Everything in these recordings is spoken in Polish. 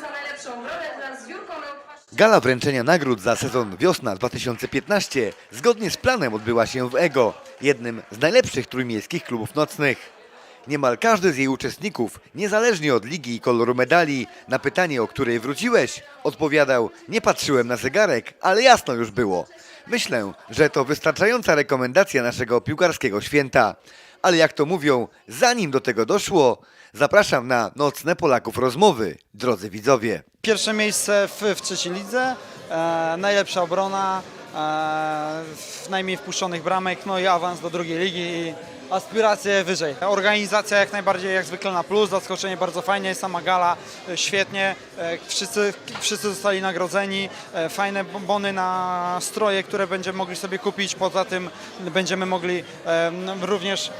za najlepszą obronę wraz z. Gala wręczenia nagród za sezon wiosna 2015 zgodnie z planem odbyła się w EGO, jednym z najlepszych trójmiejskich klubów nocnych. Niemal każdy z jej uczestników, niezależnie od ligi i koloru medali, na pytanie, o której wróciłeś, odpowiadał: Nie patrzyłem na zegarek, ale jasno już było. Myślę, że to wystarczająca rekomendacja naszego piłkarskiego święta. Ale jak to mówią, zanim do tego doszło, zapraszam na nocne Polaków rozmowy, drodzy widzowie. Pierwsze miejsce w, w trzeciej lidze, e, najlepsza obrona, e, w najmniej wpuszczonych bramek, no i awans do drugiej ligi i aspiracje wyżej. Organizacja jak najbardziej, jak zwykle na plus, zaskoczenie bardzo fajnie, sama gala e, świetnie, e, wszyscy, wszyscy zostali nagrodzeni, e, fajne bony na stroje, które będziemy mogli sobie kupić, poza tym będziemy mogli również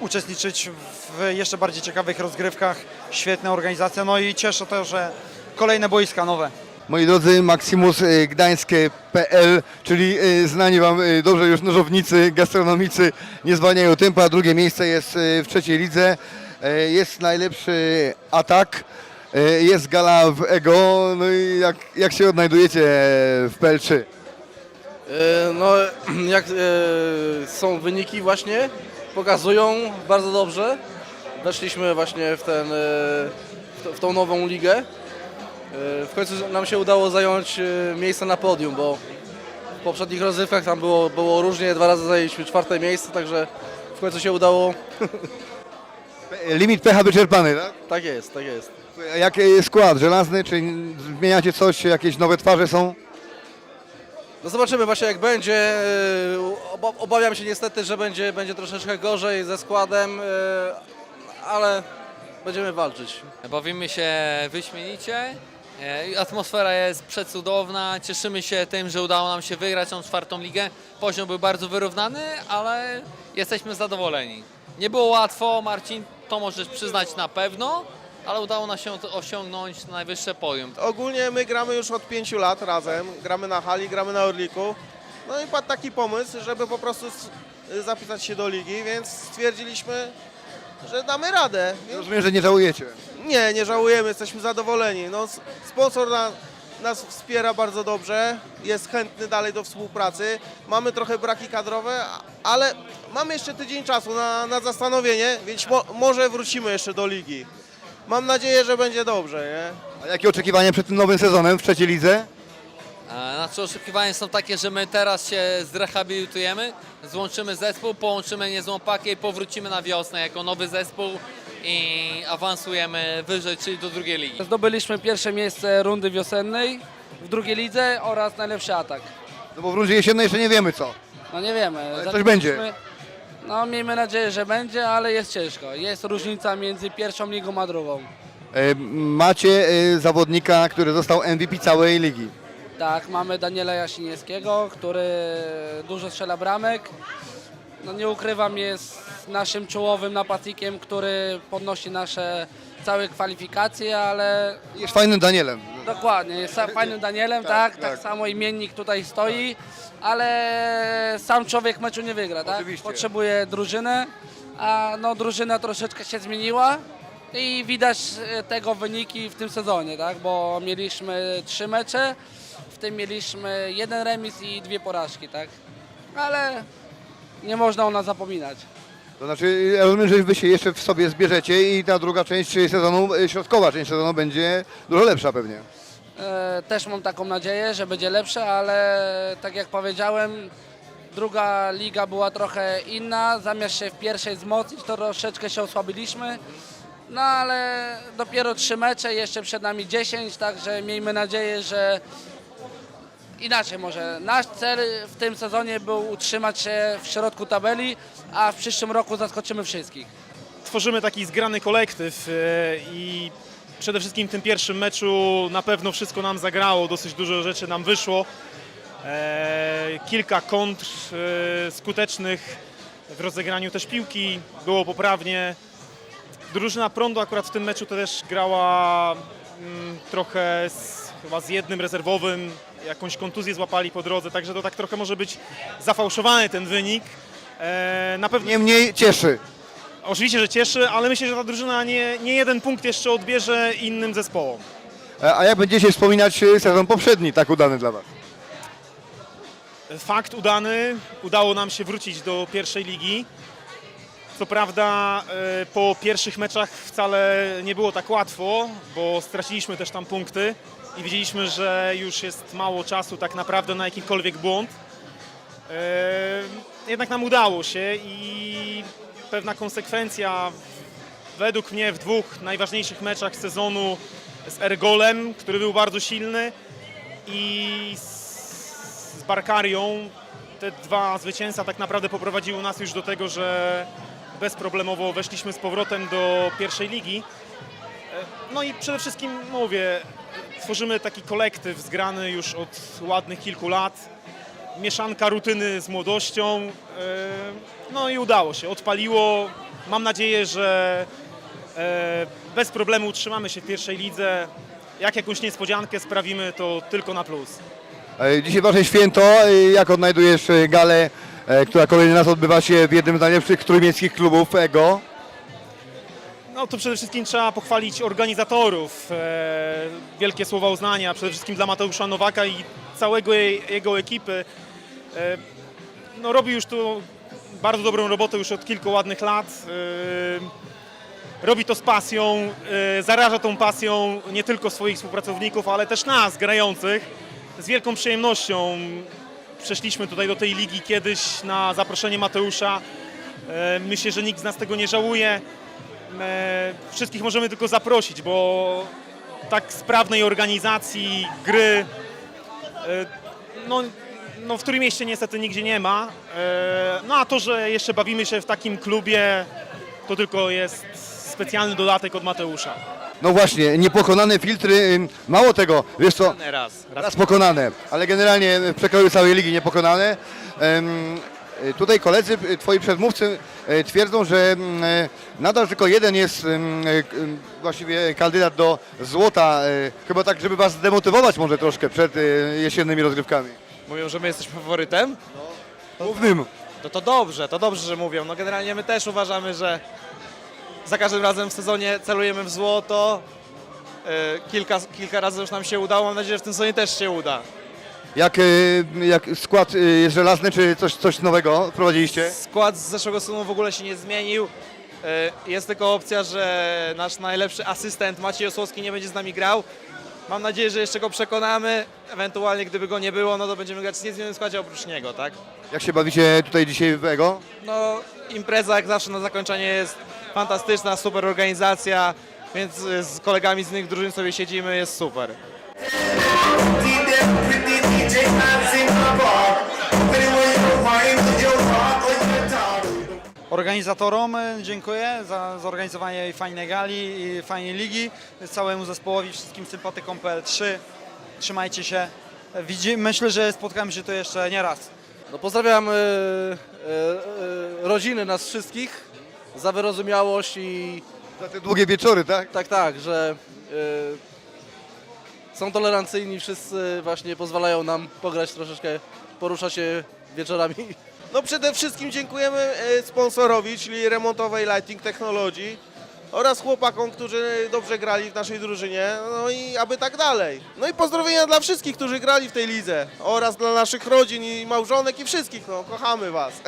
uczestniczyć w jeszcze bardziej ciekawych rozgrywkach. Świetna organizacja, no i cieszę to, że kolejne boiska nowe. Moi drodzy, Maximus y, Gdańskie.pl, czyli y, znani Wam y, dobrze już nożownicy, gastronomicy nie zwalniają tempa. Drugie miejsce jest w trzeciej lidze. Jest najlepszy atak. Jest gala w EGO. No i jak, jak się odnajdujecie w PL3? E, No, jak są wyniki właśnie, pokazują bardzo dobrze. Weszliśmy właśnie w, ten, e, w tą nową ligę. E, W końcu nam się udało zająć e, miejsce na podium, bo w poprzednich rozrywkach tam było, było różnie, dwa razy zajęliśmy czwarte miejsce, także w końcu się udało. Limit pH wyczerpany, tak? Tak jest, tak jest. Jaki jest skład? Żelazny? Czy zmieniacie coś? Jakieś nowe twarze są? No zobaczymy właśnie jak będzie. E, Oba- Obawiam się niestety, że będzie, będzie troszeczkę gorzej ze składem, e, ale będziemy walczyć. Bawimy się wyśmienicie. e, Atmosfera jest przecudowna. Cieszymy się tym, że udało nam się wygrać tą czwartą ligę. Poziom był bardzo wyrównany, ale jesteśmy zadowoleni. Nie było łatwo, Marcin, to możesz przyznać na pewno, ale udało nam się osiągnąć najwyższe podium. Ogólnie my gramy już od pięciu lat razem. Gramy na hali, gramy na Orliku. No i padł taki pomysł, żeby po prostu s- zapisać się do ligi, więc stwierdziliśmy, że damy radę. Rozumiem, że nie żałujecie. Nie, nie żałujemy, jesteśmy zadowoleni. No, sponsor na, nas wspiera bardzo dobrze, jest chętny dalej do współpracy. Mamy trochę braki kadrowe, ale mamy jeszcze tydzień czasu na, na zastanowienie, więc mo, może wrócimy jeszcze do ligi. Mam nadzieję, że będzie dobrze, nie? A jakie oczekiwania przed tym nowym sezonem w trzeciej lidze? E, Nasze oczekiwania są takie, że my teraz się zrehabilitujemy, złączymy zespół, połączymy niezłą pakę i powrócimy na wiosnę jako nowy zespół i awansujemy wyżej, czyli do drugiej ligi. Zdobyliśmy pierwsze miejsce rundy wiosennej w drugiej lidze oraz najlepszy atak. No bo w rundzie jesiennej jeszcze nie wiemy co. No nie wiemy. coś zaczęliśmy- będzie. No miejmy nadzieję, że będzie, ale jest ciężko. Jest różnica między pierwszą ligą a drugą. E, Macie e, zawodnika, który został MVP całej ligi. Tak, mamy Daniela Jasiniewskiego, który dużo strzela bramek. No nie ukrywam, jest naszym czołowym napastnikiem, który podnosi nasze całe kwalifikacje, ale Jest fajnym Danielem. Dokładnie, jest fajnym Danielem, tak, Tak, tak, tak. samo imiennik tutaj stoi, ale sam człowiek meczu nie wygra, tak? Oczywiście. Potrzebuje drużynę, a no drużyna troszeczkę się zmieniła i widać e, tego wyniki w tym sezonie, tak? Bo mieliśmy trzy mecze, w tym mieliśmy jeden remis i dwie porażki, tak? Ale nie można o nas zapominać. To znaczy, ja rozumiem, że wy się jeszcze w sobie zbierzecie i ta druga część sezonu, e, środkowa część sezonu będzie dużo lepsza pewnie. E, Też mam taką nadzieję, że będzie lepsze, ale tak jak powiedziałem, druga liga była trochę inna. Zamiast się w pierwszej wzmocnić, to troszeczkę się osłabiliśmy. No ale dopiero trzy mecze, jeszcze przed nami 10, także miejmy nadzieję, że inaczej może. Nasz cel w tym sezonie był utrzymać się w środku tabeli, a w przyszłym roku zaskoczymy wszystkich. tworzymy taki zgrany kolektyw e, i przede wszystkim w tym pierwszym meczu na pewno wszystko nam zagrało, dosyć dużo rzeczy nam wyszło. E, Kilka kontr e, skutecznych w rozegraniu też piłki, było poprawnie. Drużyna prądu akurat w tym meczu też grała mm, trochę z, chyba z jednym rezerwowym, jakąś kontuzję złapali po drodze, także to tak trochę może być zafałszowany ten wynik. E, Na pewno Niemniej cieszy. Oczywiście, że cieszy, ale myślę, że ta drużyna nie, nie jeden punkt jeszcze odbierze innym zespołom. E, A jak będziecie wspominać e, sezon poprzedni, tak udany dla Was? Fakt udany, udało nam się wrócić do pierwszej ligi. Co prawda e, po pierwszych meczach wcale nie było tak łatwo, bo straciliśmy też tam punkty i widzieliśmy, że już jest mało czasu tak naprawdę na jakikolwiek błąd. Jednak nam udało się i pewna konsekwencja według mnie w dwóch najważniejszych meczach sezonu z Ergolem, który był bardzo silny i z Barkarią. Te dwa zwycięstwa tak naprawdę poprowadziły nas już do tego, że bezproblemowo weszliśmy z powrotem do pierwszej ligi. E, No i przede wszystkim mówię, tworzymy taki kolektyw zgrany już od ładnych kilku lat. Mieszanka rutyny z młodością. e, No i udało się, odpaliło. Mam nadzieję, że e, bez problemu utrzymamy się w pierwszej lidze. Jak jakąś niespodziankę sprawimy, to tylko na plus. E, Dzisiaj Wasze święto. Jak odnajdujesz galę, która kolejny raz odbywa się w jednym z najlepszych trójmiejskich klubów EGO? No to przede wszystkim trzeba pochwalić organizatorów. Wielkie słowa uznania przede wszystkim dla Mateusza Nowaka i całego jej, jego ekipy. E, no robi już tu bardzo dobrą robotę już od kilku ładnych lat. E, robi to z pasją, e, zaraża tą pasją nie tylko swoich współpracowników, ale też nas, grających. Z wielką przyjemnością przeszliśmy tutaj do tej ligi kiedyś na zaproszenie Mateusza. Myślę, że nikt z nas tego nie żałuje. Wszystkich możemy tylko zaprosić, bo tak sprawnej organizacji gry no, no w którym mieście niestety nigdzie nie ma. E, No a to, że jeszcze bawimy się w takim klubie, to tylko jest specjalny dodatek od Mateusza. No właśnie, niepokonane filtry, mało tego, wiesz co, Raz. raz pokonane, ale generalnie w przekroju całej ligi niepokonane. Y, Tutaj koledzy, y, twoi przedmówcy y, twierdzą, że y, nadal tylko jeden jest właściwie kandydat do złota, chyba tak, żeby was zdemotywować może troszkę przed jesiennymi rozgrywkami. Mówią, że my jesteśmy faworytem? Głównym. To to dobrze, to dobrze, że mówią. No generalnie my też uważamy, że za każdym razem w sezonie celujemy w złoto. E, Kilka, kilka razy już nam się udało, mam nadzieję, że w tym sezonie też się uda. Jak, y, jak skład y, jest żelazny, czy coś, coś nowego wprowadziliście? Skład z zeszłego sezonu w ogóle się nie zmienił. E, Jest tylko opcja, że nasz najlepszy asystent Maciej Osłowski nie będzie z nami grał. Mam nadzieję, że jeszcze go przekonamy. Ewentualnie gdyby go nie było, no to będziemy grać z niezmienionym składzie oprócz niego, tak? Jak się bawicie tutaj dzisiaj w EGO? No, impreza jak zawsze na zakończenie jest fantastyczna, super organizacja, więc z kolegami z innych drużyn sobie siedzimy, jest super. Organizatorom e, dziękuję za zorganizowanie fajnej gali i fajnej ligi. Całemu zespołowi, wszystkim sympatykom PL3. Trzymajcie się. Widzi, myślę, że spotkamy się tu jeszcze nie raz. No pozdrawiam e, e, e, rodziny nas wszystkich za wyrozumiałość i Za te długie wieczory, tak? tak, tak, że e, są tolerancyjni, wszyscy właśnie pozwalają nam pograć troszeczkę, poruszać się wieczorami. No przede wszystkim dziękujemy e, sponsorowi, czyli remontowej Lighting Technology oraz chłopakom, którzy dobrze grali w naszej drużynie, no i aby tak dalej. No i pozdrowienia dla wszystkich, którzy grali w tej lidze oraz dla naszych rodzin i małżonek i wszystkich, no kochamy Was.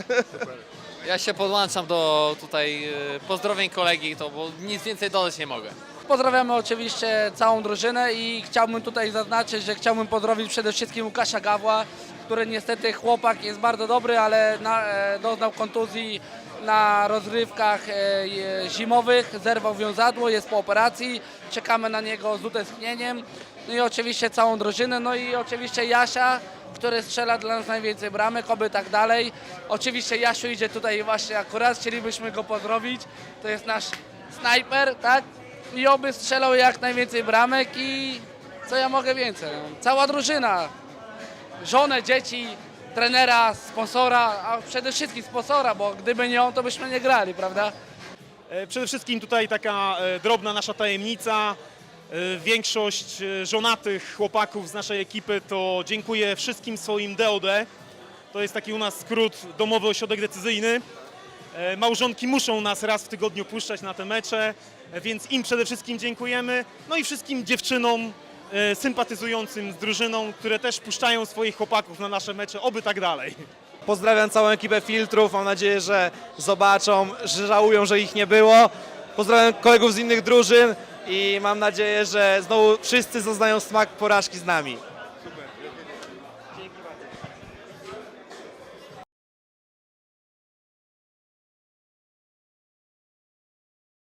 Ja się podłączam do tutaj e, pozdrowień kolegi, to bo nic więcej dodać nie mogę. Pozdrawiamy oczywiście całą drużynę i chciałbym tutaj zaznaczyć, że chciałbym pozdrowić przede wszystkim Łukasza Gawła, który niestety chłopak jest bardzo dobry, ale na, e, doznał kontuzji na rozrywkach e, zimowych, zerwał wiązadło, jest po operacji, czekamy na niego z utęsknieniem. No i oczywiście całą drużynę, no i oczywiście Jasia, który strzela dla nas najwięcej bramek, oby tak dalej. Oczywiście Jasiu idzie tutaj właśnie akurat, chcielibyśmy go pozdrowić, to jest nasz snajper, tak? I oby strzelał jak najwięcej bramek i co ja mogę więcej. Cała drużyna, żonę, dzieci, trenera, sponsora, a przede wszystkim sponsora, bo gdyby nie on, to byśmy nie grali, prawda? E, Przede wszystkim tutaj taka e, drobna nasza tajemnica. E, Większość żonatych chłopaków z naszej ekipy to dziękuję wszystkim swoim DOD. To jest taki u nas skrót domowy ośrodek decyzyjny. Małżonki muszą nas raz w tygodniu puszczać na te mecze, więc im przede wszystkim dziękujemy. No i wszystkim dziewczynom sympatyzującym z drużyną, które też puszczają swoich chłopaków na nasze mecze, oby tak dalej. Pozdrawiam całą ekipę filtrów, mam nadzieję, że zobaczą, że żałują, że ich nie było. Pozdrawiam kolegów z innych drużyn i mam nadzieję, że znowu wszyscy zaznają smak porażki z nami.